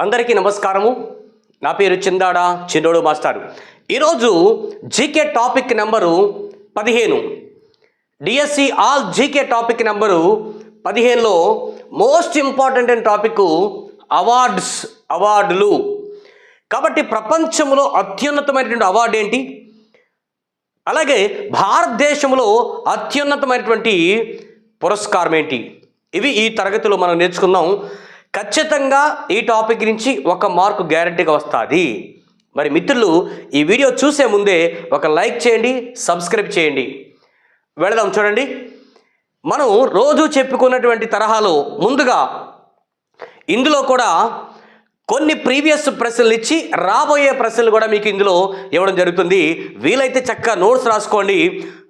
అందరికీ నమస్కారము. నా పేరు చిందాడ చిన్నోడు మాస్టారు. ఈరోజు జీకే టాపిక్ నెంబరు పదిహేను. DSC all GK topic number పదిహేనులో మోస్ట్ ఇంపార్టెంట్ అయిన టాపిక్ అవార్డ్స్ అవార్డులు. కాబట్టి ప్రపంచంలో అత్యున్నతమైనటువంటి అవార్డు ఏంటి? అలాగే భారతదేశంలో అత్యున్నతమైనటువంటి పురస్కారం ఏంటి? ఇవి ఈ తరగతిలో మనం నేర్చుకుందాం. ఖచ్చితంగా ఈ టాపిక్ నుంచి ఒక మార్కు గ్యారంటీగా వస్తుంది. మరి మిత్రులు ఈ వీడియో చూసే ముందే ఒక లైక్ చేయండి సబ్స్క్రైబ్ చేయండి. వెళదాం చూడండి. మనం రోజు చెప్పుకున్నటువంటి తరహాలో ముందుగా ఇందులో కూడా కొన్ని ప్రీవియస్ ప్రశ్నలు ఇచ్చి రాబోయే ప్రశ్నలు కూడా మీకు ఇందులో ఇవ్వడం జరుగుతుంది. వీలైతే చక్కగా నోట్స్ రాసుకోండి.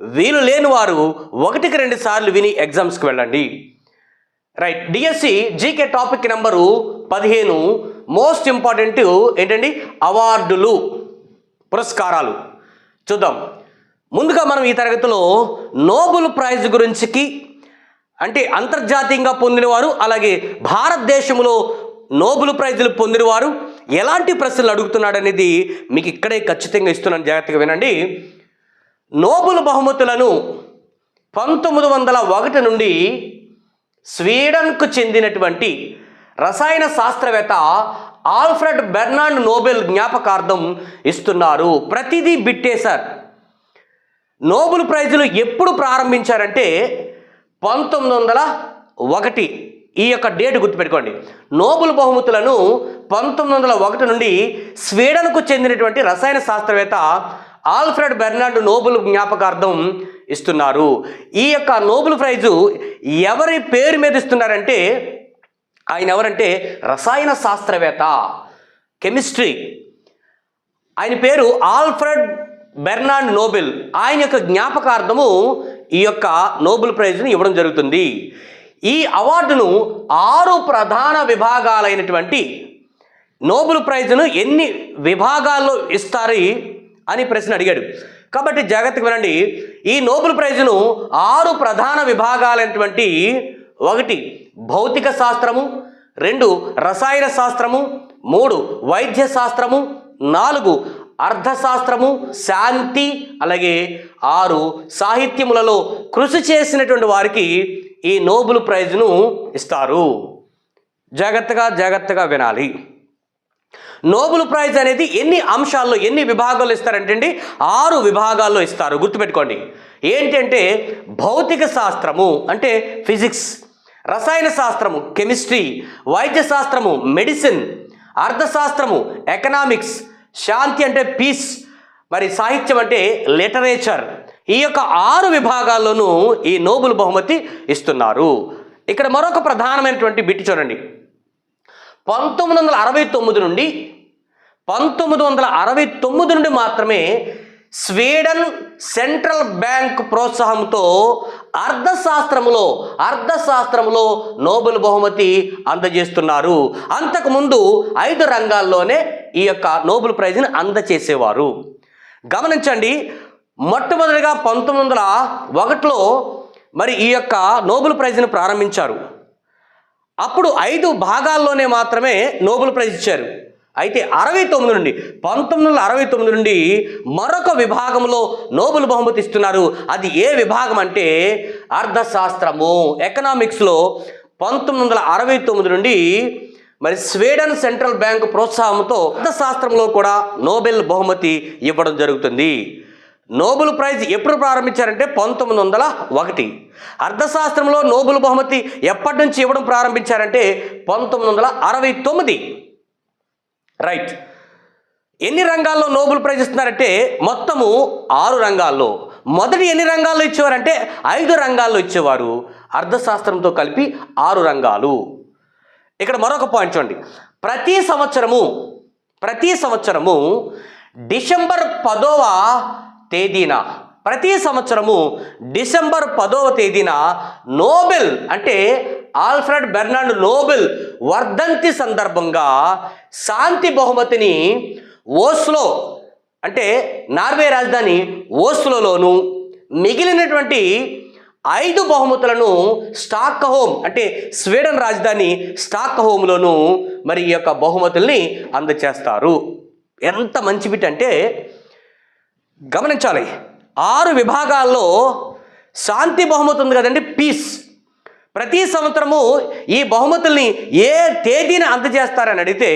వీలు లేని వారు ఒకటికి రెండు సార్లు విని ఎగ్జామ్స్కి వెళ్ళండి. Right DSC GK topic number పదిహేను. మోస్ట్ ఇంపార్టెంట్ ఏంటండి? అవార్డులు పురస్కారాలు. చూద్దాం. ముందుగా మనం ఈ తరగతిలో నోబెల్ ప్రైజ్ గురించికి అంటే అంతర్జాతీయంగా పొందినవారు అలాగే భారతదేశంలో నోబెల్ ప్రైజులు పొందినవారు ఎలాంటి ప్రశ్నలు అడుగుతున్నాడు అనేది మీకు ఇక్కడే ఖచ్చితంగా ఇస్తున్నాను. జాగ్రత్తగా వినండి. నోబెల్ బహుమతులను పంతొమ్మిది వందల ఒకటి నుండి స్వీడన్కు చెందినటువంటి రసాయన శాస్త్రవేత్త ఆల్ఫ్రెడ్ బెర్నాండ్ నోబెల్ జ్ఞాపకార్థం ఇస్తున్నారు. ప్రతిదీ బిట్టే సార్. నోబెల్ ప్రైజులు ఎప్పుడు ప్రారంభించారంటే పంతొమ్మిది వందల ఒకటి. ఈ యొక్క డేట్ గుర్తుపెట్టుకోండి. నోబెల్ బహుమతులను పంతొమ్మిది వందల ఒకటి నుండి స్వీడన్కు చెందినటువంటి రసాయన శాస్త్రవేత్త ఆల్ఫ్రెడ్ బెర్నాండ్ నోబెల్ జ్ఞాపకార్థం ఇస్తున్నారు. ఈ యొక్క నోబెల్ ప్రైజు ఎవరి పేరు మీద ఇస్తున్నారంటే ఆయన ఎవరంటే రసాయన శాస్త్రవేత్త కెమిస్ట్రీ. ఆయన పేరు ఆల్ఫ్రెడ్ బెర్నాండ్ నోబెల్. ఆయన యొక్క జ్ఞాపకార్థము ఈ యొక్క నోబెల్ ప్రైజ్ని ఇవ్వడం జరుగుతుంది. ఈ అవార్డును ఆరు ప్రధాన విభాగాలైనటువంటి నోబెల్ ప్రైజ్ను ఎన్ని విభాగాల్లో ఇస్తారు అని ప్రశ్న అడిగాడు. కాబట్టి జాగ్రత్తగా వినండి. ఈ నోబెల్ ప్రైజ్ను ఆరు ప్రధాన విభాగాలైనటువంటి ఒకటి భౌతిక శాస్త్రము రెండు రసాయన శాస్త్రము మూడు వైద్య శాస్త్రము నాలుగు అర్థశాస్త్రము శాంతి అలాగే ఆరు సాహిత్యములలో కృషి చేసినటువంటి వారికి ఈ నోబెల్ ప్రైజ్ను ఇస్తారు. జాగ్రత్తగా జాగ్రత్తగా వినాలి. నోబుల్ ప్రైజ్ అనేది ఎన్ని అంశాల్లో ఎన్ని విభాగాల్లో ఇస్తారంటండి ఆరు విభాగాల్లో ఇస్తారు. గుర్తుపెట్టుకోండి. ఏంటంటే భౌతిక శాస్త్రము అంటే ఫిజిక్స్ రసాయన శాస్త్రము కెమిస్ట్రీ వైద్య శాస్త్రము మెడిసిన్ అర్థశాస్త్రము ఎకనామిక్స్ శాంతి అంటే పీస్ మరి సాహిత్యం అంటే లిటరేచర్. ఈ యొక్క ఆరు విభాగాల్లోనూ ఈ నోబుల్ బహుమతి ఇస్తున్నారు. ఇక్కడ మరొక ప్రధానమైనటువంటి బిట్టి చూడండి. పంతొమ్మిది వందల అరవై తొమ్మిది నుండి పంతొమ్మిది వందల అరవై తొమ్మిది నుండి మాత్రమే స్వీడన్ సెంట్రల్ బ్యాంక్ ప్రోత్సాహంతో అర్థశాస్త్రములో అర్థశాస్త్రములో నోబెల్ బహుమతి అందజేస్తున్నారు. అంతకుముందు ఐదు రంగాల్లోనే ఈ యొక్క నోబెల్ ప్రైజ్ని అందచేసేవారు. గమనించండి మొట్టమొదటిగా పంతొమ్మిది వందల ఒకటిలో మరి ఈ యొక్క నోబెల్ ప్రైజ్ని ప్రారంభించారు. అప్పుడు ఐదు భాగాల్లోనే మాత్రమే నోబెల్ ప్రైజ్ ఇచ్చారు. అయితే అరవై తొమ్మిది నుండి పంతొమ్మిది వందల అరవై తొమ్మిది నుండి మరొక విభాగంలో నోబెల్ బహుమతి ఇస్తున్నారు. అది ఏ విభాగం అంటే అర్థశాస్త్రము. ఎకనామిక్స్లో పంతొమ్మిది వందల అరవై తొమ్మిది నుండి మరి స్వీడన్ సెంట్రల్ బ్యాంక్ ప్రోత్సాహంతో అర్థశాస్త్రంలో కూడా నోబెల్ బహుమతి ఇవ్వడం జరుగుతుంది. నోబెల్ ప్రైజ్ ఎప్పుడు ప్రారంభించారంటే పంతొమ్మిది వందల ఒకటి. అర్థశాస్త్రంలో నోబెల్ బహుమతి ఎప్పటి నుంచి ఇవ్వడం ప్రారంభించారంటే పంతొమ్మిది వందల అరవై తొమ్మిది. రైట్ ఎన్ని రంగాల్లో నోబెల్ ప్రైజ్ ఇస్తున్నారంటే మొత్తము ఆరు రంగాల్లో. మొదటి ఎన్ని రంగాల్లో ఇచ్చేవారంటే ఐదు రంగాల్లో ఇచ్చేవారు. అర్థశాస్త్రంతో కలిపి ఆరు రంగాలు. ఇక్కడ మరొక పాయింట్ చూడండి. ప్రతి సంవత్సరము ప్రతి సంవత్సరము డిసెంబర్ పదవ తేదీన. ప్రతి సంవత్సరము డిసెంబర్ పదవ తేదీన నోబెల్ అంటే ఆల్ఫ్రెడ్ బెర్నాండ్ నోబెల్ వర్ధంతి సందర్భంగా శాంతి బహుమతిని ఓస్లో అంటే నార్వే రాజధాని ఓస్లోలోను మిగిలినటువంటి ఐదు బహుమతులను స్టాక్ హోమ్ అంటే స్వీడన్ రాజధాని స్టాక్ హోమ్లోను మరి ఈ యొక్క బహుమతుల్ని అందచేస్తారు. ఎంత మంచి బిట్ అంటే గమనించాలి. ఆరు విభాగాల్లో శాంతి బహుమతి ఉంది కదండి పీస్ ప్రతి సంవత్సరము ఈ బహుమతుల్ని ఏ తేదీన అందజేస్తారని అడిగితే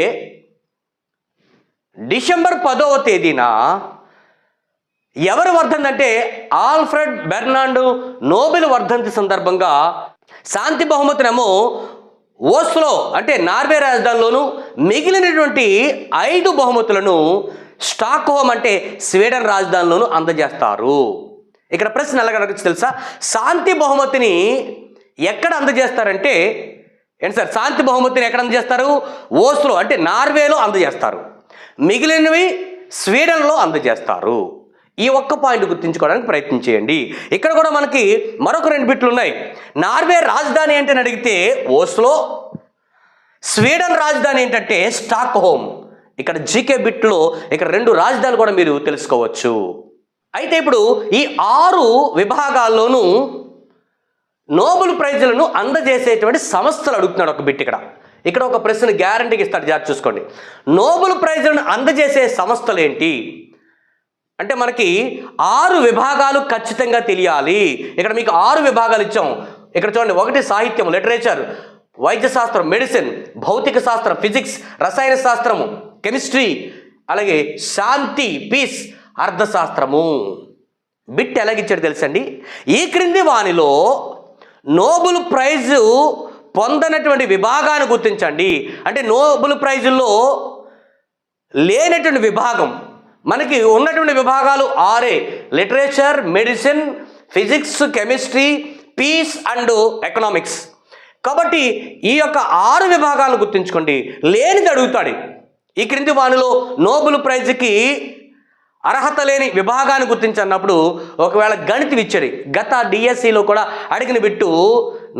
డిసెంబర్ పదవ తేదీన ఎవరు వర్ధంతి అంటే ఆల్ఫ్రెడ్ బెర్నాండు నోబెల్ వర్ధంతి సందర్భంగా శాంతి బహుమతినేమో ఓస్లో అంటే నార్వే రాజధానిలోను మిగిలినటువంటి ఐదు బహుమతులను స్టాక్ హోమ్ అంటే స్వీడన్ రాజధానిలోనూ అందజేస్తారు. ఇక్కడ ప్రశ్న ఎలాగడగచ్చు తెలుసా? శాంతి బహుమతిని ఎక్కడ అందజేస్తారంటే ఏంటి సార్? శాంతి బహుమతిని ఎక్కడ అందజేస్తారు? ఓస్లో అంటే నార్వేలో అందజేస్తారు. మిగిలినవి స్వీడన్లో అందజేస్తారు. ఈ ఒక్క పాయింట్ గుర్తుంచుకోవడానికి ప్రయత్నం చేయండి. ఇక్కడ కూడా మనకి మరొక రెండు బిట్లు ఉన్నాయి. నార్వే రాజధాని ఏంటని అడిగితే ఓస్లో స్వీడన్ రాజధాని ఏంటంటే స్టాక్ హోమ్ ఇక్కడ జీకే బిట్లో ఇక్కడ రెండు రాజధానులు కూడా మీరు తెలుసుకోవచ్చు. అయితే ఇప్పుడు ఈ ఆరు విభాగాల్లోనూ నోబెల్ ప్రైజులను అందజేసేటువంటి సంస్థలు అడుగుతున్నాడు ఒక బిట్ ఇక్కడ. ఇక్కడ ఒక ప్రశ్న గ్యారంటీకి ఇస్తాడు జాగ్రత్త చూసుకోండి. నోబెల్ ప్రైజులను అందజేసే సంస్థలు ఏంటి? అంటే మనకి ఆరు విభాగాలు ఖచ్చితంగా తెలియాలి. ఇక్కడ మీకు ఆరు విభాగాలు ఇచ్చాం. ఇక్కడ చూడండి ఒకటి సాహిత్యం లిటరేచర్ వైద్య శాస్త్రం మెడిసిన్ భౌతిక శాస్త్రం ఫిజిక్స్ రసాయన శాస్త్రము కెమిస్ట్రీ అలాగే శాంతి పీస్ అర్థశాస్త్రము. బిట్ ఎలాగిచ్చాడు తెలుసండి? ఈ క్రింది వానిలో నోబుల్ ప్రైజు పొందనటువంటి విభాగాన్ని గుర్తించండి. అంటే నోబుల్ ప్రైజుల్లో లేనటువంటి విభాగం. మనకి ఉన్నటువంటి విభాగాలు ఆరే. Literature medicine physics chemistry peace and economics. కాబట్టి ఈ యొక్క ఆరు విభాగాలను గుర్తుంచుకోండి. లేనిది అడుగుతాడు. ఈ క్రింది వానిలో నోబెల్ ప్రైజ్కి అర్హత లేని విభాగాన్ని గుర్తించన్నప్పుడు ఒకవేళ గణితం ఇచ్చేది గత డిఎస్సిలో కూడా అడిగిన బిట్టు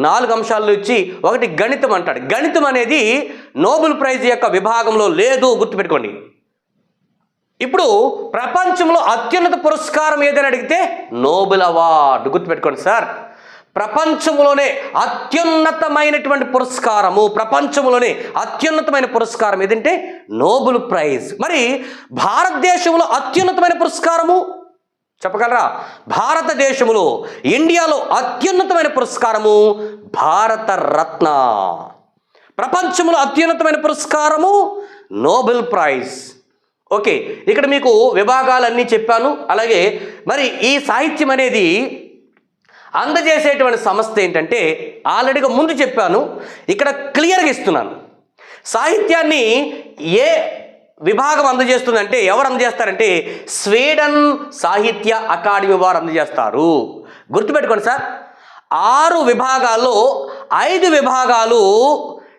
నాలుగు అంశాలు ఇచ్చి ఒకటి గణితం అంటాడు. గణితం అనేది నోబెల్ ప్రైజ్ యొక్క విభాగంలో లేదు గుర్తుపెట్టుకోండి. ఇప్పుడు ప్రపంచంలో అత్యున్నత పురస్కారం ఏదని అడిగితే నోబెల్ అవార్డు గుర్తుపెట్టుకోండి సార్. ప్రపంచంలోనే అత్యున్నతమైనటువంటి పురస్కారము ప్రపంచంలోనే అత్యున్నతమైన పురస్కారం ఏదంటే నోబుల్ ప్రైజ్. మరి భారతదేశంలో అత్యున్నతమైన పురస్కారము చెప్పగలరా? భారతదేశంలో ఇండియాలో అత్యున్నతమైన పురస్కారము భారత రత్న ప్రపంచంలో అత్యున్నతమైన పురస్కారము నోబెల్ ప్రైజ్. ఓకే ఇక్కడ మీకు విభాగాలన్నీ చెప్పాను. అలాగే మరి ఈ సాహిత్యం అనేది అందజేసేటువంటి సంస్థ ఏంటంటే ఆల్రెడీగా ముందు చెప్పాను ఇక్కడ క్లియర్గా ఇస్తున్నాను. సాహిత్యాన్ని ఏ విభాగం అందజేస్తుందంటే ఎవరు అందజేస్తారంటే స్వీడన్ సాహిత్య అకాడమీ వారు అందజేస్తారు. గుర్తుపెట్టుకోండి సార్ ఆరు విభాగాల్లో ఐదు విభాగాలు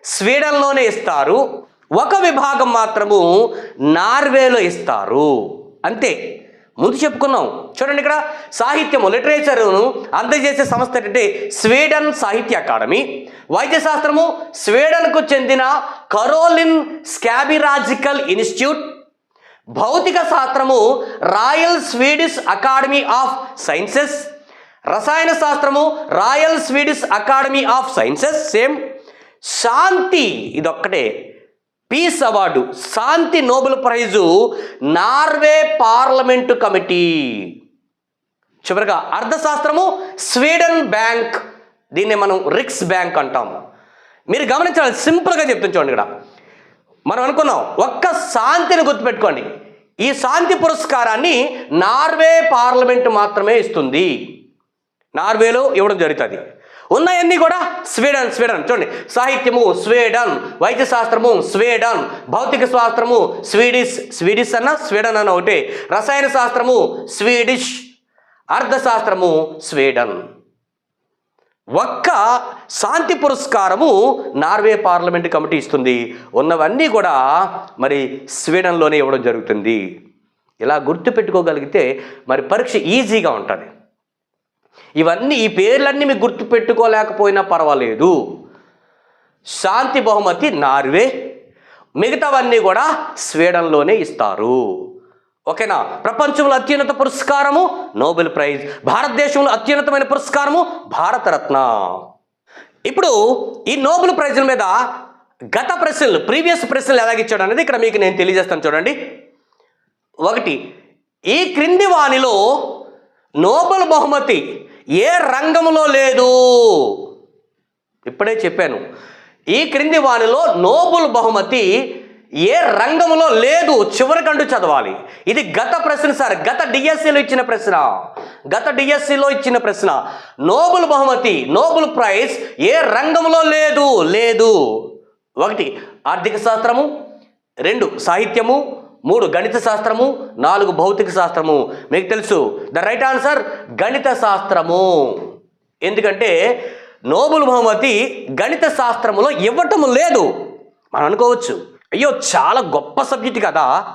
స్వీడన్లోనే ఇస్తారు. ఒక విభాగం మాత్రము నార్వేలో ఇస్తారు. అంతే. ముందు చెప్పుకున్నాం. చూడండి ఇక్కడ సాహిత్యము లిటరేచర్ను అందజేసే సంస్థ ఏంటంటే స్వీడన్ సాహిత్య అకాడమీ. వైద్య శాస్త్రము స్వీడన్కు చెందిన కరోలిన్ స్కాబిరాజికల్ ఇన్స్టిట్యూట్. భౌతిక శాస్త్రము royal Swedish academy of sciences. రసాయన శాస్త్రము royal Swedish academy of sciences same. శాంతి ఇదొక్కటే. పీస్ అవార్డు శాంతి Nobel prize Norway parliament committee. చివరిగా అర్థశాస్త్రము స్వీడన్ బ్యాంక్ దీన్ని మనం రిక్స్ బ్యాంక్ అంటాం మీరు గమనించాలి సింపుల్గా చెప్తుంది చూడండి ఇక్కడ. మనం అనుకున్నాం ఒక్క శాంతిని గుర్తుపెట్టుకోండి. ఈ శాంతి పురస్కారాన్ని నార్వే పార్లమెంటు మాత్రమే ఇస్తుంది. నార్వేలో ఇవ్వడం జరుగుతుంది. ఉన్నాయన్నీ కూడా స్వీడన్ స్వీడన్. చూడండి. సాహిత్యము స్వీడన్ వైద్య శాస్త్రము స్వీడన్ భౌతిక శాస్త్రము స్వీడిష్ స్వీడిష్ అన్న స్వీడన్ అన్న ఒకటే. రసాయన శాస్త్రము స్వీడిష్ అర్థశాస్త్రము స్వీడన్. ఒక్క శాంతి పురస్కారము నార్వే పార్లమెంట్ కమిటీ ఇస్తుంది. ఉన్నవన్నీ కూడా మరి స్వీడన్లోనే ఇవ్వడం జరుగుతుంది. ఇలా గుర్తుపెట్టుకోగలిగితే మరి పరీక్ష ఈజీగా ఉంటుంది. ఇవన్నీ ఈ పేర్లన్నీ మీకు గుర్తు పెట్టుకోలేకపోయినా పర్వాలేదు. శాంతి బహుమతి నార్వే. మిగతావన్నీ కూడా స్వీడన్లోనే ఇస్తారు. ఓకేనా? ప్రపంచంలో అత్యున్నత పురస్కారము నోబెల్ ప్రైజ్. భారతదేశంలో అత్యున్నతమైన పురస్కారము భారతరత్న. ఇప్పుడు ఈ నోబెల్ ప్రైజుల మీద గత ప్రశ్నలు ప్రీవియస్ ప్రశ్నలు ఎలాగిచ్చాడు అనేది ఇక్కడ మీకు నేను తెలియజేస్తాను చూడండి. ఒకటి ఈ క్రింది వాణిలో నోబెల్ బహుమతి ఏ రంగంలో లేదు. ఇప్పుడే చెప్పాను. ఈ క్రింది వానిలో నోబుల్ బహుమతి ఏ రంగంలో లేదు. చివరికంటూ చదవాలి. ఇది గత ప్రశ్న సార్. గత డిఎస్సిలో ఇచ్చిన ప్రశ్న. గత డిఎస్సిలో ఇచ్చిన ప్రశ్న. నోబుల్ బహుమతి నోబుల్ ప్రైజ్ ఏ రంగంలో లేదు. లేదు. ఒకటి ఆర్థిక శాస్త్రము. రెండు సాహిత్యము. మూడు గణిత శాస్త్రము నాలుగు భౌతిక శాస్త్రము. మీకు తెలుసు ద రైట్ ఆన్సర్ గణిత శాస్త్రము. ఎందుకంటే నోబుల్ బహుమతి గణిత శాస్త్రములో ఇవ్వటం లేదు. మనం అనుకోవచ్చు అయ్యో చాలా గొప్ప సబ్జెక్ట్ కదా.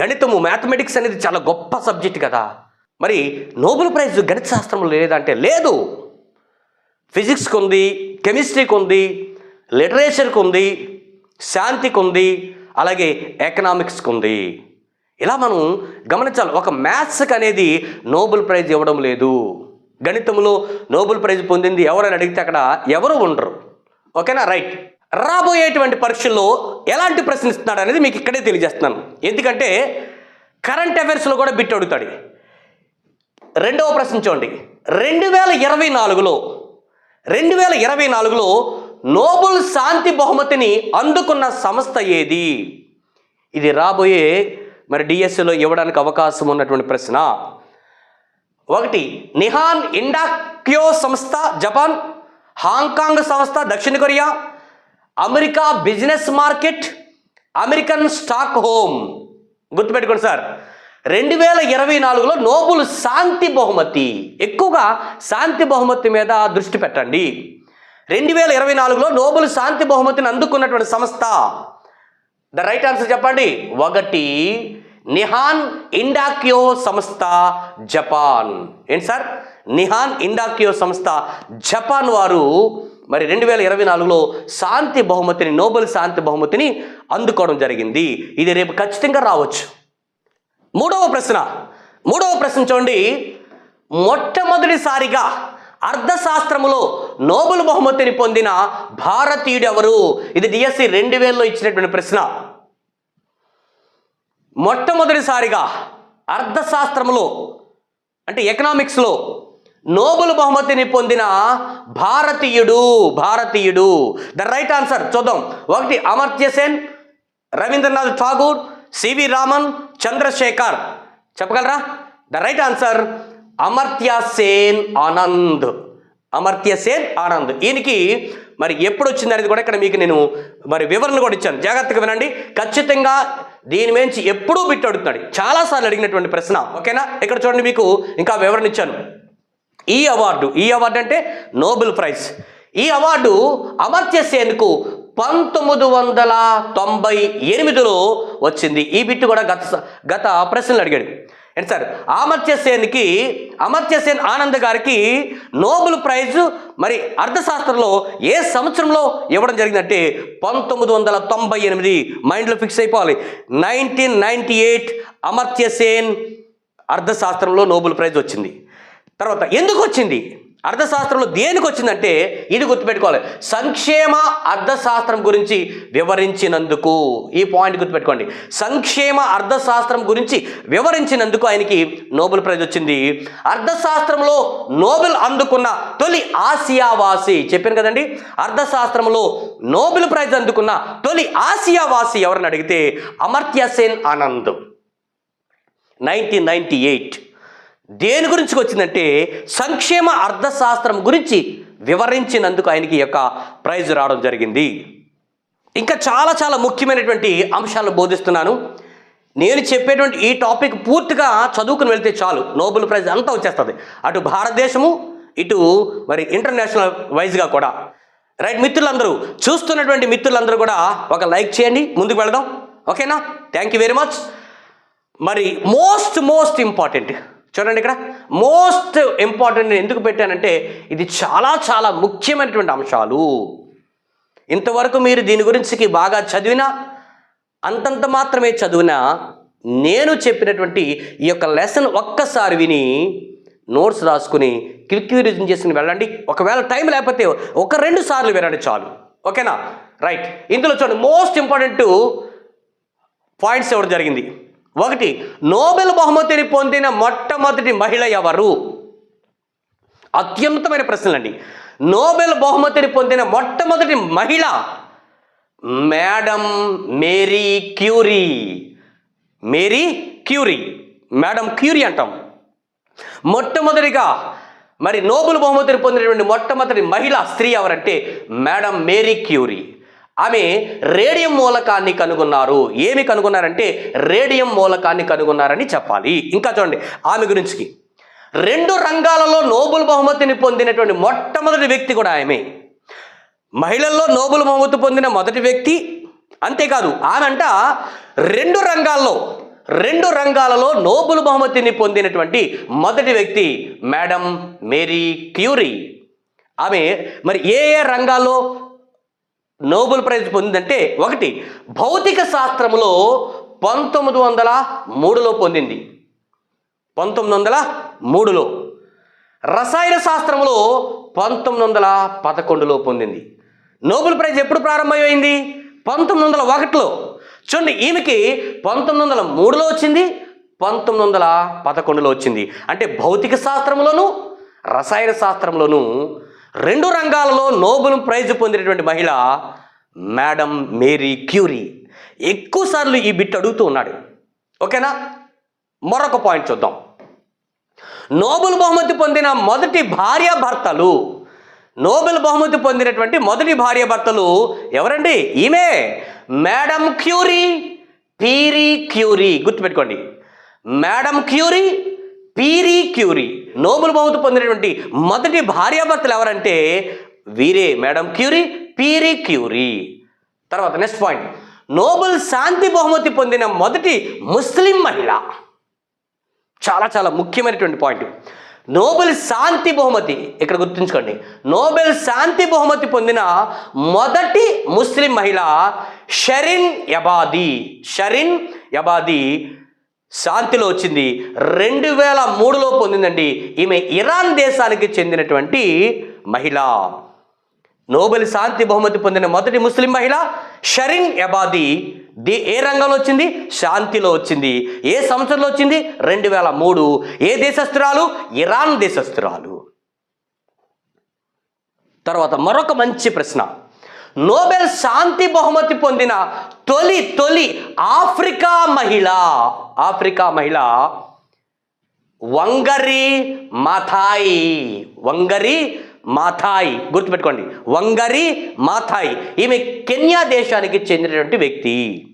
గణితము మ్యాథమెటిక్స్ అనేది చాలా గొప్ప సబ్జెక్ట్ కదా. మరి నోబెల్ ప్రైజ్ గణిత శాస్త్రంలో లేదంటే లేదు. ఫిజిక్స్కి ఉంది కెమిస్ట్రీకి ఉంది లిటరేచర్కి ఉంది శాంతికి ఉంది అలాగే ఎకనామిక్స్కి ఉంది ఇలా మనం గమనించాలి ఒక మ్యాథ్స్కి అనేది నోబెల్ ప్రైజ్ ఇవ్వడం లేదు. గణితంలో నోబెల్ ప్రైజ్ పొందింది ఎవరని అడిగితే అక్కడ ఎవరు ఉండరు. ఓకేనా? రైట్. రాబోయేటువంటి పరీక్షల్లో ఎలాంటి ప్రశ్న ఇస్తున్నాడు అనేది మీకు ఇక్కడే తెలియజేస్తున్నాను. ఎందుకంటే కరెంట్ అఫైర్స్లో కూడా బిట్ అడుగుతాడు. రెండవ ప్రశ్న చూడండి. రెండు వేల ఇరవై నాలుగులో రెండు వేల ఇరవై నాలుగులో నోబుల్ శాంతి బహుమతిని అందుకున్న సంస్థ ఏది? ఇది రాబోయే మరి డిఎస్సిలో ఇవ్వడానికి అవకాశం ఉన్నటువంటి ప్రశ్న. ఒకటి నిహాన్ ఇండాక్యో సంస్థ జపాన్. హాంకాంగ్ సంస్థ దక్షిణ Korea. America business market American stock home. గుర్తుపెట్టుకోండి సార్ రెండు వేల ఇరవై నాలుగులో నోబుల్ శాంతి బహుమతి. ఎక్కువగా శాంతి బహుమతి మీద దృష్టి పెట్టండి. రెండు వేల ఇరవై నాలుగులో నోబెల్ శాంతి బహుమతిని అందుకున్నటువంటి సంస్థ. ద రైట్ ఆన్సర్ చెప్పండి. ఒకటి నిహాన్ ఇండాక్యో సంస్థ జపాన్. ఏంటి సార్? నిహాన్ ఇండాక్యో సంస్థ జపాన్ వారు మరి రెండు వేల ఇరవై నాలుగులో శాంతి బహుమతిని నోబెల్ శాంతి బహుమతిని అందుకోవడం జరిగింది. ఇది రేపు ఖచ్చితంగా రావచ్చు. మూడవ ప్రశ్న. మూడవ ప్రశ్న చూడండి. మొట్టమొదటిసారిగా అర్థశాస్త్రములో నోబెల్ బహుమతిని పొందిన భారతీయుడు ఎవరు ఇది డిఎస్సి రెండు వేలలో ఇచ్చినటువంటి ప్రశ్న. మొట్టమొదటిసారిగా అర్థశాస్త్రములో అంటే ఎకనామిక్స్లో నోబెల్ బహుమతిని పొందిన భారతీయుడు భారతీయుడు. ద రైట్ ఆన్సర్ చూద్దాం. ఒకటి అమర్త్య సేన్ రవీంద్రనాథ్ ఠాగూర్ సివి రామన్ చంద్రశేఖర్. చెప్పగలరా? The right answer Amartya Sen Anand. Amartya Sen Anand. ఈయనకి మరి ఎప్పుడు వచ్చింది అనేది కూడా ఇక్కడ మీకు నేను మరి వివరణ కూడా ఇచ్చాను. జాగ్రత్తగా వినండి. ఖచ్చితంగా దీని మించి ఎప్పుడూ బిట్టు అడుగుతున్నాడు. చాలాసార్లు అడిగినటువంటి ప్రశ్న. ఓకేనా? ఇక్కడ చూడండి మీకు ఇంకా వివరణ ఇచ్చాను. ఈ అవార్డు. ఈ అవార్డు అంటే నోబెల్ ప్రైజ్. ఈ అవార్డు అమర్త్య సేన్కు పంతొమ్మిది వందల తొంభై ఎనిమిదిలో వచ్చింది. ఈ బిట్టు కూడా గత గత ప్రశ్నలు అడిగాడు. ఏంటి సార్ అమర్త్య సేన్కి అమర్త్య సేన్ ఆనంద్ గారికి నోబెల్ ప్రైజ్ మరి అర్థశాస్త్రంలో ఏ సంవత్సరంలో ఇవ్వడం జరిగిందంటే పంతొమ్మిది వందల తొంభై ఎనిమిది మైండ్లో ఫిక్స్ అయిపోవాలి. Nineteen ninety eight Amartya Sen అర్థశాస్త్రంలో నోబెల్ ప్రైజ్ వచ్చింది. తర్వాత ఎందుకు వచ్చింది? అర్థశాస్త్రంలో దేనికి వచ్చిందంటే ఇది గుర్తుపెట్టుకోవాలి. సంక్షేమ అర్థశాస్త్రం గురించి వివరించినందుకు. ఈ పాయింట్ గుర్తుపెట్టుకోండి. సంక్షేమ అర్థశాస్త్రం గురించి వివరించినందుకు ఆయనకి నోబెల్ ప్రైజ్ వచ్చింది. అర్థశాస్త్రంలో నోబెల్ అందుకున్న తొలి ఆసియావాసి చెప్పాను కదండి? అర్థశాస్త్రంలో నోబెల్ ప్రైజ్ అందుకున్న తొలి ఆసియావాసి ఎవరిని అడిగితే? Amartya Sen Anand. Nineteen ninety eight. దేని గురించి వచ్చిందంటే సంక్షేమ అర్థశాస్త్రం గురించి వివరించినందుకు ఆయనకి యొక్క ప్రైజ్ రావడం జరిగింది. ఇంకా చాలా చాలా ముఖ్యమైనటువంటి అంశాలను బోధిస్తున్నాను. నేను చెప్పేటువంటి ఈ టాపిక్ పూర్తిగా చదువుకుని వెళ్తే చాలు. నోబెల్ ప్రైజ్ అంతా వచ్చేస్తుంది. అటు భారతదేశము ఇటు మరి ఇంటర్నేషనల్ వైజ్గా కూడా. రైట్ మిత్రులందరూ చూస్తున్నటువంటి మిత్రులందరూ కూడా ఒక లైక్ చేయండి. ముందుకు వెళదాం. ఓకేనా? Thank you very much. మరి మోస్ట్ మోస్ట్ ఇంపార్టెంట్ చూడండి ఇక్కడ. మోస్ట్ ఇంపార్టెంట్ నేను ఎందుకు పెట్టానంటే ఇది చాలా చాలా ముఖ్యమైనటువంటి అంశాలు. ఇంతవరకు మీరు దీని గురించి బాగా చదివినా అంతంత మాత్రమే చదివినా నేను చెప్పినటువంటి ఈ యొక్క లెసన్ ఒక్కసారి విని నోట్స్ రాసుకుని క్విక్ చేసుకుని వెళ్ళండి. ఒకవేళ టైం లేకపోతే ఒక రెండు సార్లు వినండి చాలు. ఓకేనా? రైట్ ఇందులో చూడండి మోస్ట్ ఇంపార్టెంట్ పాయింట్స్ ఇవ్వడం జరిగింది? ఒకటి నోబెల్ బహుమతిని పొందిన మొట్టమొదటి మహిళ ఎవరు? అత్యున్నతమైన ప్రశ్నలండి. నోబెల్ బహుమతిని పొందిన మొట్టమొదటి మహిళ madam Marie Curie. Marie Curie. Madam Curie అంటాం. మొట్టమొదటిగా మరి నోబెల్ బహుమతిని పొందినటువంటి మొట్టమొదటి మహిళ స్త్రీ ఎవరంటే మేడం మేరీ క్యూరీ. ఆమె రేడియం మూలకాన్ని కనుగొన్నారు. ఏమి కనుగొన్నారంటే రేడియం మూలకాన్ని కనుగొన్నారని చెప్పాలి. ఇంకా చూడండి ఆమె గురించి. రెండు రంగాలలో నోబుల్ బహుమతిని పొందినటువంటి మొట్టమొదటి వ్యక్తి కూడా ఆమె. మహిళల్లో నోబుల్ బహుమతి పొందిన మొదటి వ్యక్తి అంతేకాదు ఆమెంట రెండు రంగాల్లో రెండు రంగాలలో నోబుల్ బహుమతిని పొందినటువంటి మొదటి వ్యక్తి మేడం మేరీ క్యూరీ. ఆమె మరి ఏ ఏ రంగాల్లో నోబెల్ ప్రైజ్ పొందిందంటే ఒకటి భౌతిక శాస్త్రములో పంతొమ్మిది వందల మూడులో పొందింది. పంతొమ్మిది వందల మూడులో. రసాయన శాస్త్రంలో పంతొమ్మిది వందల పదకొండులో పొందింది. నోబెల్ ప్రైజ్ ఎప్పుడు ప్రారంభమైంది? పంతొమ్మిది వందల ఒకటిలో. చూడండి ఈమెకి పంతొమ్మిది వందల మూడులో వచ్చింది పంతొమ్మిది వందల పదకొండులో వచ్చింది. అంటే భౌతిక శాస్త్రంలోను రసాయన శాస్త్రంలోనూ రెండు రంగాలలో నోబెల్ ప్రైజ్ పొందినటువంటి మహిళ మేడం మేరీ క్యూరీ. ఎక్కువసార్లు ఈ బిట్ అడుగుతూ ఉన్నాడు. ఓకేనా? మరొక పాయింట్ చూద్దాం. నోబెల్ బహుమతి పొందిన మొదటి భార్యాభర్తలు నోబెల్ బహుమతి పొందినటువంటి మొదటి భార్యాభర్తలు ఎవరండి? ఈమె మేడం క్యూరీ పీరీ క్యూరీ. గుర్తుపెట్టుకోండి. Madam Curie Pierre Curie. Nobel బహుమతి పొందినటువంటి మొదటి భార్యాభర్తలు ఎవరంటే వీరే మేడం క్యూరీ పీరీ క్యూరీ. తర్వాత నెక్స్ట్ పాయింట్. నోబెల్ శాంతి బహుమతి పొందిన మొదటి ముస్లిం మహిళ. చాలా చాలా ముఖ్యమైనటువంటి పాయింట్. నోబెల్ శాంతి బహుమతి ఇక్కడ గుర్తుంచుకోండి. నోబెల్ శాంతి బహుమతి పొందిన మొదటి ముస్లిం మహిళ షరిన్ యబాది. షరిన్ యబాది శాంతిలో వచ్చింది. రెండు వేల మూడులో పొందిందండి. ఈమె ఇరాన్ దేశానికి చెందినటువంటి మహిళ. నోబెల్ శాంతి బహుమతి పొందిన మొదటి ముస్లిం మహిళ షరిన్ ఎబాది ది ఏ రంగంలో వచ్చింది? శాంతిలో వచ్చింది. ఏ సంవత్సరంలో వచ్చింది? రెండు వేల మూడు. ఏ దేశస్తురాలు ఇరాన్ దేశస్తురాలు తర్వాత మరొక మంచి ప్రశ్న. నోబెల్ శాంతి బహుమతి పొందిన తొలి తొలి ఆఫ్రికా మహిళ ఆఫ్రికా మహిళ వంగరి మాథాయి వంగరి మాథాయి. గుర్తుపెట్టుకోండి వంగరి మాథాయి. ఈమె కెన్యా దేశానికి చెందినటువంటి వ్యక్తి.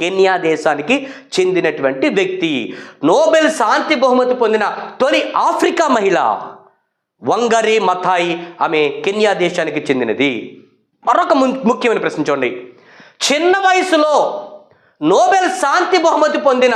కెన్యా దేశానికి చెందినటువంటి వ్యక్తి. నోబెల్ శాంతి బహుమతి పొందిన తొలి ఆఫ్రికా మహిళ వంగరి మథాయి ఆమె కెన్యా దేశానికి చెందినది. మరొక ము- ముఖ్యమైన ప్రశ్న చూడండి. చిన్న వయసులో నోబెల్ శాంతి బహుమతి పొందిన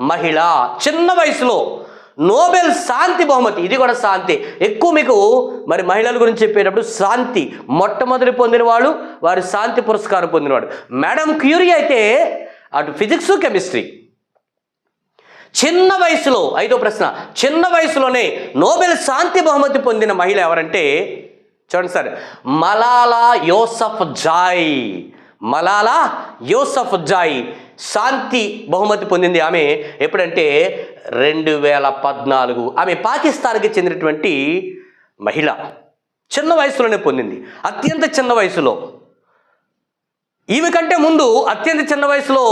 మహిళ చిన్న వయసులో నోబెల్ శాంతి బహుమతి ఇది కూడా శాంతి. ఎక్కువ మీకు మరి మహిళల గురించి చెప్పేటప్పుడు శాంతి మొట్టమొదటి పొందిన వాళ్ళు వారు శాంతి పురస్కారం పొందినవాడు. మేడం క్యూరీ అయితే అటు ఫిజిక్స్ కెమిస్ట్రీ. చిన్న వయసులో ఐదో ప్రశ్న చిన్న వయసులోనే నోబెల్ శాంతి బహుమతి పొందిన మహిళ ఎవరంటే చూడండి sir Malala Yousafzai Malala Yousafzai శాంతి బహుమతి పొందింది ఆమె ఎప్పుడంటే రెండు వేల పద్నాలుగు. ఆమె పాకిస్తాన్కి చెందినటువంటి మహిళ చిన్న వయసులోనే పొందింది అత్యంత చిన్న వయసులో. ఈమె కంటే ముందు అత్యంత చిన్న వయసులో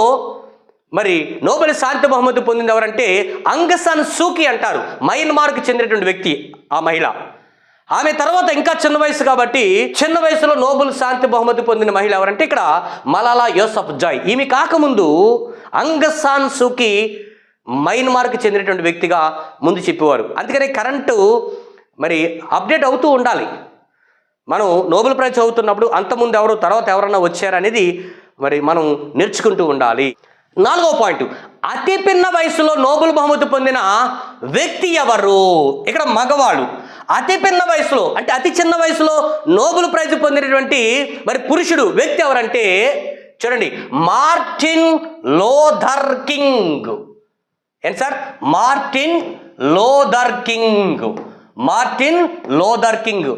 మరి నోబెల్ శాంతి బహుమతి పొందింది ఎవరంటే అంగసాన్ సూకి అంటారు మయన్మార్కి చెందినటువంటి వ్యక్తి ఆ మహిళ. ఆమె తర్వాత ఇంకా చిన్న వయసు కాబట్టి చిన్న వయసులో నోబెల్ శాంతి బహుమతి పొందిన మహిళ ఎవరంటే ఇక్కడ మలాలా యోసఫ్ జాయ్. ఈమె కాకముందు అంగసాన్ సూకి మైన్మార్కి చెందినటువంటి వ్యక్తిగా ముందు చెప్పేవారు. అందుకనే కరెంటు మరి అప్డేట్ అవుతూ ఉండాలి. మనం నోబెల్ ప్రైజ్ చదువుతున్నప్పుడు అంతకుముందు ఎవరు తర్వాత ఎవరన్నా వచ్చారనేది మరి మనం నేర్చుకుంటూ ఉండాలి. నాలుగో పాయింట్ అతి పిన్న వయసులో నోబెల్ బహుమతి పొందిన వ్యక్తి ఎవరు? ఇక్కడ మగవాళ్ళు. అతి పిన్న వయసులో అంటే అతి చిన్న వయసులో నోబెల్ ప్రైజ్ పొందినటువంటి మరి పురుషుడు వ్యక్తి ఎవరంటే చూడండి మార్టిన్ లోథర్ కింగ్. ఏంటి sir? Martin Luther King. Martin Luther King.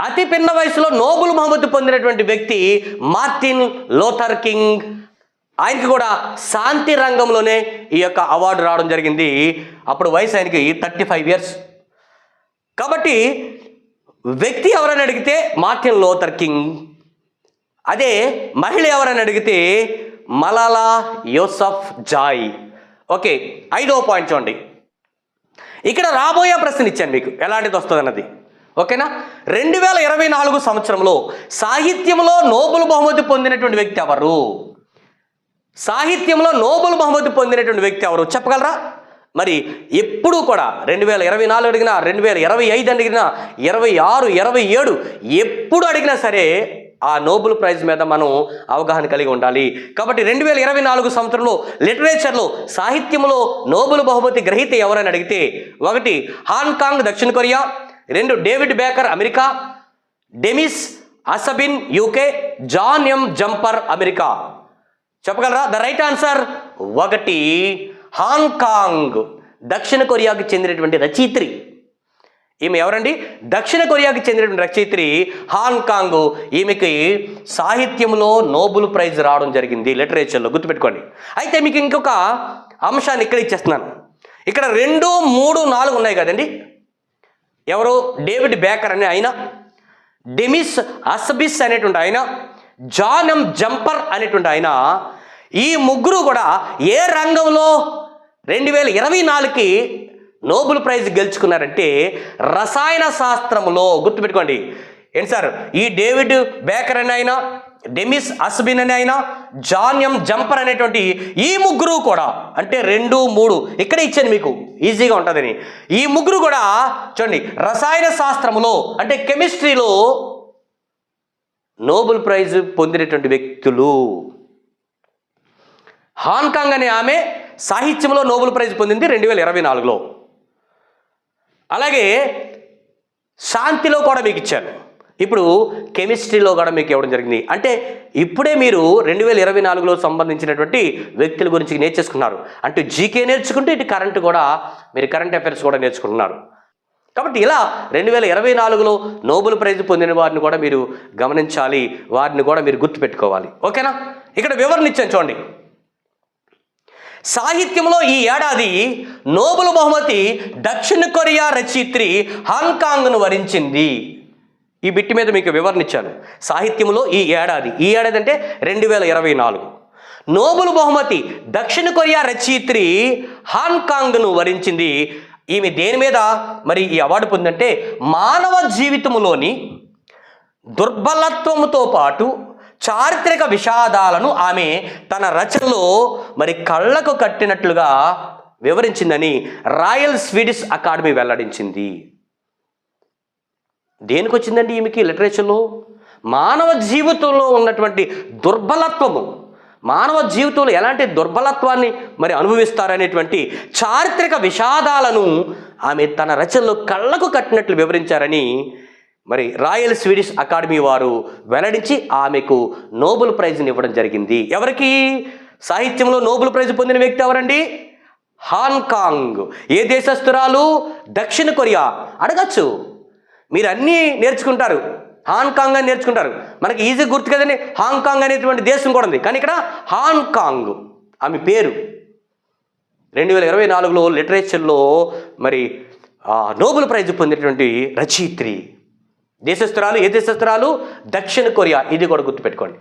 అతి పిన్న వయసులో నోబుల్ బహుమతి పొందినటువంటి వ్యక్తి మార్టిన్ లోథర్ కింగ్. ఆయనకి కూడా శాంతి రంగంలోనే ఈ యొక్క అవార్డు రావడం జరిగింది. అప్పుడు వయసు ఆయనకి థర్టీ ఫైవ్ ఇయర్స్ కాబట్టి వ్యక్తి ఎవరని అడిగితే మార్టిన్ లోథర్ కింగ్ అదే మహిళ ఎవరని అడిగితే మలాలా యోసఫ్ జాయ్. ఓకే ఐదవ పాయింట్ చూడండి. ఇక్కడ రాబోయే ప్రశ్న ఇచ్చాను మీకు ఎలాంటిది వస్తుంది అన్నది. ఓకేనా? రెండు వేల ఇరవై నాలుగు సంవత్సరంలో సాహిత్యంలో నోబుల్ బహుమతి పొందినటువంటి వ్యక్తి ఎవరు? సాహిత్యంలో నోబుల్ బహుమతి పొందినటువంటి వ్యక్తి ఎవరు? చెప్పగలరా? మరి ఎప్పుడూ కూడా రెండు వేల ఇరవై నాలుగు అడిగినా రెండు వేల ఇరవై ఐదు అడిగినా ఇరవై ఆరు ఇరవై ఏడు ఎప్పుడు అడిగినా సరే ఆ నోబెల్ ప్రైజ్ మీద మనం అవగాహన కలిగి ఉండాలి. కాబట్టి రెండు వేల ఇరవై నాలుగు సంవత్సరంలో లిటరేచర్లో సాహిత్యంలో నోబెల్ బహుమతి గ్రహీత ఎవరని అడిగితే ఒకటి హాంకాంగ్ దక్షిణ కొరియా రెండు David Baker America Demis Hassabis UK John M Jumper America. చెప్పగలరా? ద రైట్ ఆన్సర్ ఒకటి. హాంకాంగ్ దక్షిణ కొరియాకు చెందినటువంటి రచయిత్రి. ఈమె ఎవరండి? దక్షిణ కొరియాకి చెందినటువంటి రచయిత్రి హాంకాంగ్ ఈమెకి సాహిత్యంలో నోబుల్ ప్రైజ్ రావడం జరిగింది లిటరేచర్లో. గుర్తుపెట్టుకోండి. అయితే మీకు ఇంకొక అంశాన్ని ఇక్కడ ఇచ్చేస్తున్నాను. ఇక్కడ రెండు మూడు నాలుగు ఉన్నాయి కదండి. ఎవరు? డేవిడ్ బేకర్ అనే ఆయన డెమిస్ అసబిస్ అనేటువంటి ఆయన జానమ్ జంపర్ అనేటువంటి ఆయన ఈ ముగ్గురు కూడా ఏ రంగంలో రెండు వేల ఇరవై నాలుగుకి నోబెల్ ప్రైజ్ గెలుచుకున్నారంటే రసాయన శాస్త్రంలో గుర్తుపెట్టుకోండి. ఏంటి సార్? ఈ డేవిడ్ బేకర్ అని అయినా డెమిస్ అస్బిన్ అని అయినా జాన్యం జంపర్ అనేటువంటి ఈ ముగ్గురు కూడా అంటే రెండు మూడు ఇక్కడ ఇచ్చాను మీకు ఈజీగా ఉంటుందని. ఈ ముగ్గురు కూడా చూడండి రసాయన శాస్త్రములో అంటే కెమిస్ట్రీలో నోబెల్ ప్రైజ్ పొందినటువంటి వ్యక్తులు. హాంకాంగ్ అనే ఆమె సాహిత్యంలో నోబెల్ ప్రైజ్ పొందింది రెండు వేల ఇరవై నాలుగులో. అలాగే శాంతిలో కూడా మీకు ఇచ్చాను ఇప్పుడు కెమిస్ట్రీలో కూడా మీకు ఇవ్వడం జరిగింది. అంటే ఇప్పుడే మీరు రెండు వేల ఇరవై నాలుగులో సంబంధించినటువంటి వ్యక్తుల గురించి నేర్చేసుకున్నారు. అంటే జీకే నేర్చుకుంటే ఇటు కరెంట్ కూడా మీరు కరెంట్ అఫైర్స్ కూడా నేర్చుకుంటున్నారు. కాబట్టి ఇలా రెండు వేల ఇరవై నాలుగులో నోబెల్ ప్రైజ్ పొందిన వారిని కూడా మీరు గమనించాలి. వారిని కూడా మీరు గుర్తుపెట్టుకోవాలి. ఓకేనా? ఇక్కడ వివరణ ఇచ్చాను చూడండి. సాహిత్యంలో ఈ ఏడాది నోబెల్ బహుమతి దక్షిణ కొరియా రచయిత్రి హాంకాంగ్ను వరించింది. ఈ బిట్టి మీద మీకు వివరణ ఇచ్చాను. సాహిత్యంలో ఈ ఏడాది ఈ ఏడాది అంటే రెండు వేల ఇరవై నాలుగు. నోబెల్ బహుమతి దక్షిణ కొరియా రచయిత్రి హాంకాంగ్ను వరించింది. ఈమె దేని మీద? మరి ఈ అవార్డు పొందంటే మానవ జీవితంలోని దుర్బలత్వంతో పాటు చారిత్రక విషాదాలను ఆమె తన రచనలో మరి కళ్ళకు కట్టినట్లుగా వివరించిందని రాయల్ స్వీడిష్ అకాడమీ వెల్లడించింది. దేనికి వచ్చిందండి ఈమెకి లిటరేచర్లో? మానవ జీవితంలో ఉన్నటువంటి దుర్బలత్వము. మానవ జీవితంలో ఎలాంటి దుర్బలత్వాన్ని మరి అనుభవిస్తారనేటువంటి చారిత్రక విషాదాలను ఆమె తన రచనలో కళ్ళకు కట్టినట్లు వివరించారని మరి రాయల్ స్వీడిష్ అకాడమీ వారు వెల్లడించి ఆమెకు నోబెల్ ప్రైజ్ని ఇవ్వడం జరిగింది. ఎవరికి? సాహిత్యంలో నోబెల్ ప్రైజ్ పొందిన వ్యక్తి ఎవరండి? హాంకాంగ్ ఏ దేశస్తురాలు దక్షిణ కొరియా. అడగచ్చు. మీరు అన్నీ నేర్చుకుంటారు హాంకాంగ్ అని నేర్చుకుంటారు. మనకి ఈజీ గుర్తు కదండి హాంకాంగ్ అనేటువంటి దేశం కూడా ఉంది. కానీ ఇక్కడ హాంకాంగ్ ఆమె పేరు. రెండు వేల ఇరవై నాలుగులో లిటరేచర్లో మరి నోబెల్ ప్రైజ్ పొందినటువంటి రచయిత్రి. దేశస్తురాలు ఏ దేశస్తురాలు దక్షిణ కొరియా. ఇది కూడా గుర్తుపెట్టుకోండి.